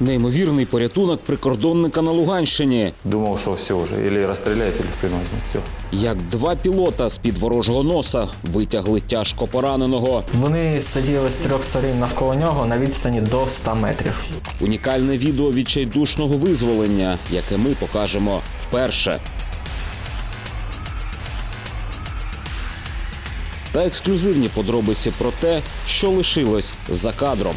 Неймовірний порятунок прикордонника на Луганщині. Думал, что все уже, или расстреляют, или в плен все. Як два пілота з під ворожого носа витягли тяжко пораненого. Вони сиділи з трьох сторін навколо нього на відстані до 100 метрів. Унікальне відео відчайдушного визволення, яке ми покажемо вперше. Та ексклюзивні подробиці про те, що лишилось за кадром.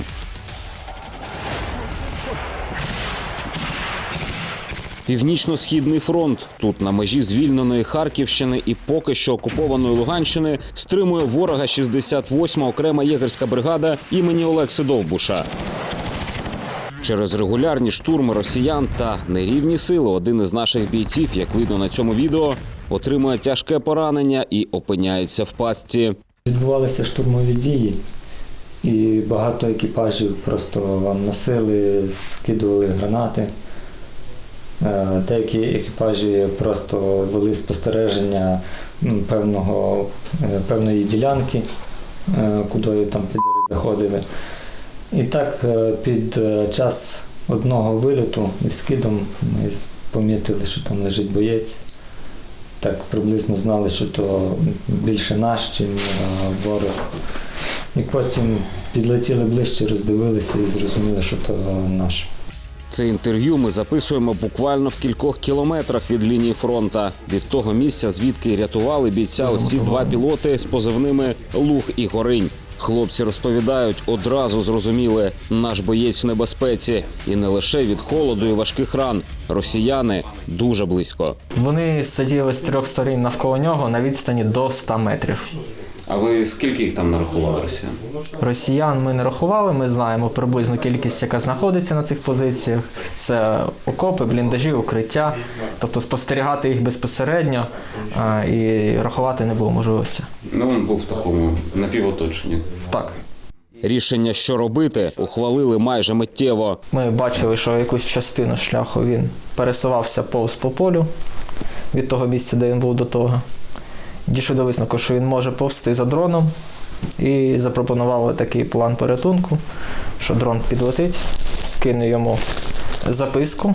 Північно-східний фронт тут на межі звільненої Харківщини і поки що окупованої Луганщини стримує ворога 68-ма окрема єгерська бригада імені Олекси Довбуша. Через регулярні штурми росіян та нерівні сили один із наших бійців, як видно на цьому відео, отримує тяжке поранення і опиняється в пастці. Відбувалися штурмові дії, і багато екіпажів просто вам носили, скидували гранати. Е, Деякі екіпажі просто вели спостереження певного, е, певної ділянки, е, куди там підери заходили. І так під час одного вильоту із скидом ми помітили, що там лежить боєць. Так приблизно знали, що то більше наш, ніж ворог. І потім підлетіли ближче, роздивилися і зрозуміли, що то наш. Це інтерв'ю ми записуємо буквально в кількох кілометрах від лінії фронта, від того місця, звідки рятували бійця ці два пілоти з позивними Луг і Горинь. Хлопці розповідають, одразу зрозуміли, наш боєць в небезпеці, і не лише від холоду і важких ран. Росіяни дуже близько. Вони сиділи з трьох сторін навколо нього на відстані до 100 метрів. А ви скільки їх там нарахували росіян? Росіян ми не рахували, ми знаємо приблизну кількість, яка знаходиться на цих позиціях. Це окопи, бліндажі, укриття. Тобто спостерігати їх безпосередньо а, і рахувати не було можливості. Ну він був в такому напівоточенні. Так. Рішення, що робити, ухвалили майже миттєво. Ми бачили, що якусь частину шляху він пересувався повз по полю від того місця, де він був до того. Дійшли до висновку, що він може повзти за дроном, і запропонували такий план порятунку, що дрон підлетить, скине йому записку,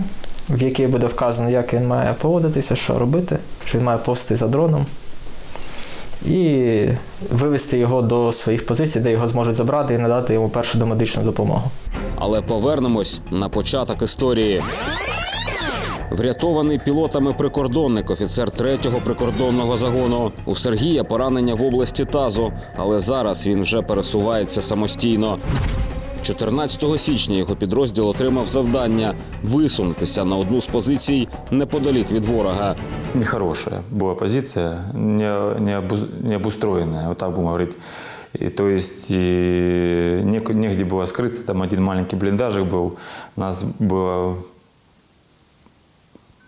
в якій буде вказано, як він має поводитися, що робити, що він має повзти за дроном. І вивести його до своїх позицій, де його зможуть забрати і надати йому першу домедичну допомогу. Але повернемось на початок історії. Врятований пілотами прикордонник, офіцер третього прикордонного загону. У Сергія поранення в області тазу, але зараз він вже пересувається самостійно. 14 січня його підрозділ отримав завдання висунутися на одну з позицій неподалік від ворога. Нехорошая была позиция, не, не, обу- не обустроенная, вот так будем говорить. И, то есть и нек- негде было скрыться, там один маленький блиндажик был. У нас было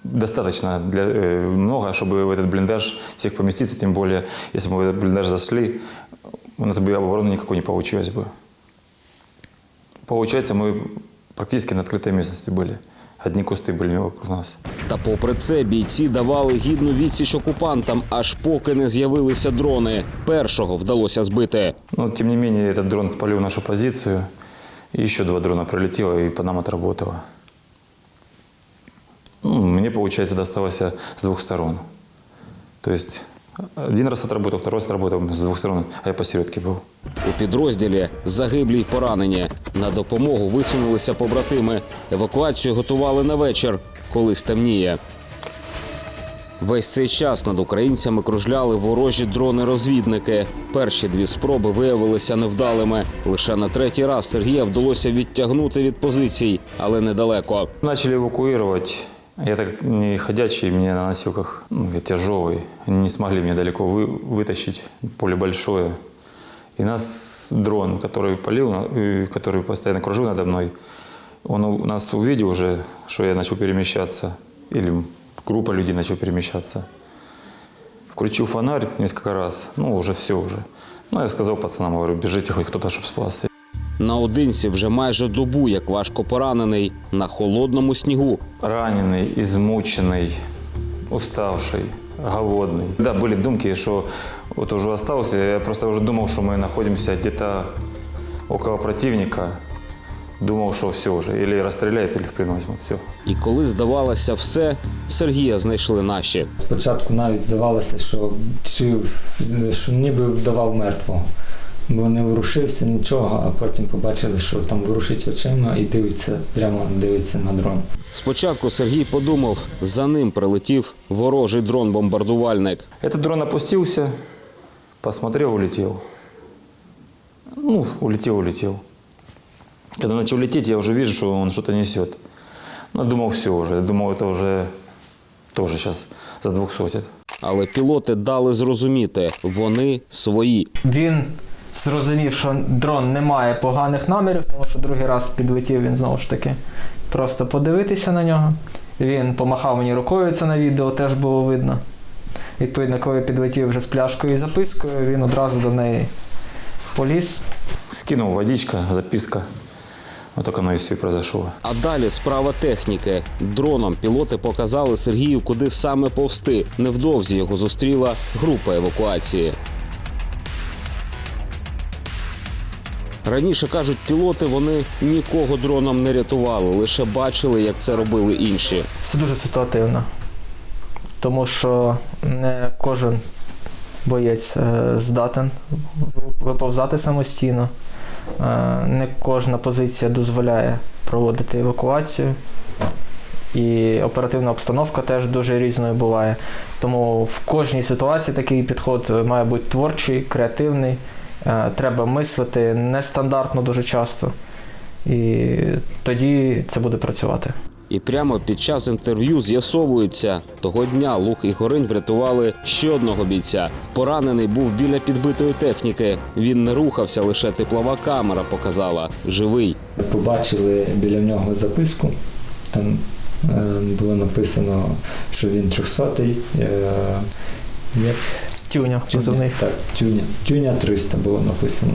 достаточно для, э, много, чтобы в этот блиндаж всех поместиться, тем более, если бы мы в этот блиндаж зашли, у нас бы обороны никакой не получилось бы. Получается, мы практически на открытой местности были. Одни кусты были вокруг нас. Та попри це бійці давали гідну відсіч окупантам, аж поки не з'явилися дрони. Першого вдалося збити. Но, тем не менее, этот дрон спалил нашу позицию. И еще два дрона пролетело и по нам отработало. Ну, мне, получается, досталось с двух сторон. То есть один раз отработал, второй раз отработал с двух сторон, а я посередке был. У підрозділі загиблі й поранені. На допомогу висунулися побратими. Евакуацію готували на вечір, коли стемніє. Весь цей час над українцями кружляли ворожі дрони-розвідники. Перші дві спроби виявилися невдалими. Лише на третій раз Сергія вдалося відтягнути від позицій, але недалеко. Начали эвакуировать. Я так не ходячий, мне на носилках ну, я тяжелый. Они не смогли меня далеко вы- вытащить. Поле большое. И нас дрон, который полил, который постоянно кружил надо мной, он у- нас увидел уже, что я начал перемещаться. Или группа людей начала перемещаться. Включил фонарь несколько раз. Ну, уже все уже. Ну, я сказал пацанам, говорю, бежите хоть кто-то, чтобы спасся. Наодинці вже майже добу, як важко поранений, на холодному снігу. раненый, измученный, уставший, голодный. Да, были думки, что вот уже остался. Я просто уже думал, что мы находимся где-то около противника. Думал, что все уже. Или расстреляют, или в плен возьмут. Все. І коли здавалося все, Сергія знайшли наші. Спочатку навіть здавалося, що, чи, що ніби вдавав мертвого. Бо не ворушився нічого, а потім побачили, що там ворушить очима і дивиться, прямо дивиться на дрон. Спочатку Сергій подумав, за ним прилетів ворожий дрон-бомбардувальник. Этот дрон опустился, посмотрел, улетел. Ну, улетел, улетел. Когда начал лететь, я уже вижу, что он что-то несет. Ну, думал, все уже. Я Думал, это уже тоже сейчас за двухсотит. Але пілоти дали зрозуміти, вони свої. Він зрозумів, що дрон не має поганих намірів, тому що другий раз підлетів він знову ж таки просто подивитися на нього. Він помахав мені рукою, це на відео теж було видно. Відповідно, коли підлетів вже з пляшкою і запискою, він одразу до неї поліз. Скинул водичка, записка. Вот так оно и все и произошло. А далі справа техніки. Дроном пілоти показали Сергію, куди саме повсти. Невдовзі його зустріла група евакуації. Раніше кажуть, пілоти вони нікого дроном не рятували, лише бачили, як це робили інші. Це дуже ситуативно. Тому що не кожен боєць е, здатен виповзати самостійно. Е, Не кожна позиція дозволяє проводити евакуацію. І оперативна обстановка теж дуже різною буває. Тому в кожній ситуації такий підход має бути творчий, креативний. Е, Треба мислити нестандартно дуже часто. І тоді це буде працювати. І прямо під час інтерв'ю з'ясовується, того дня Лух і Горинь врятували ще одного бійця. Поранений був біля підбитої техніки. Він не рухався, лише теплова камера показала живий. Побачили біля нього записку. Там е, було написано, що він 300-й. Е, як Тюня, позивний. Так, тюня. Тюня 300 було написано.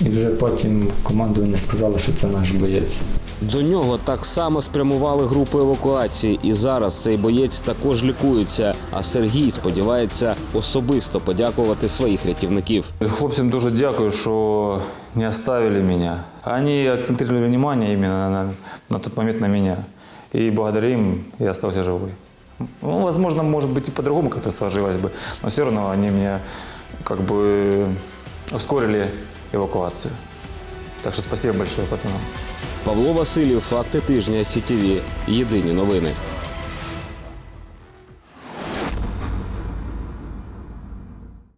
І вже потім командування сказало, що це наш боєць. До нього так само спрямували групу евакуації, і зараз цей боєць також лікується. А Сергій сподівається особисто подякувати своїх рятівників. Хлопцям дуже дякую, що не оставили меня. Они акцентрировали внимание именно на, на тот момент на меня. И благодаря им я остался живой. Ну, возможно, может быть, и по-другому как-то сложилось бы, но все равно они мне как бы ускорили эвакуацию. Так что спасибо большое, пацанам. Павло Васильєв, факти тижня СІТІВІ. Єдині новини.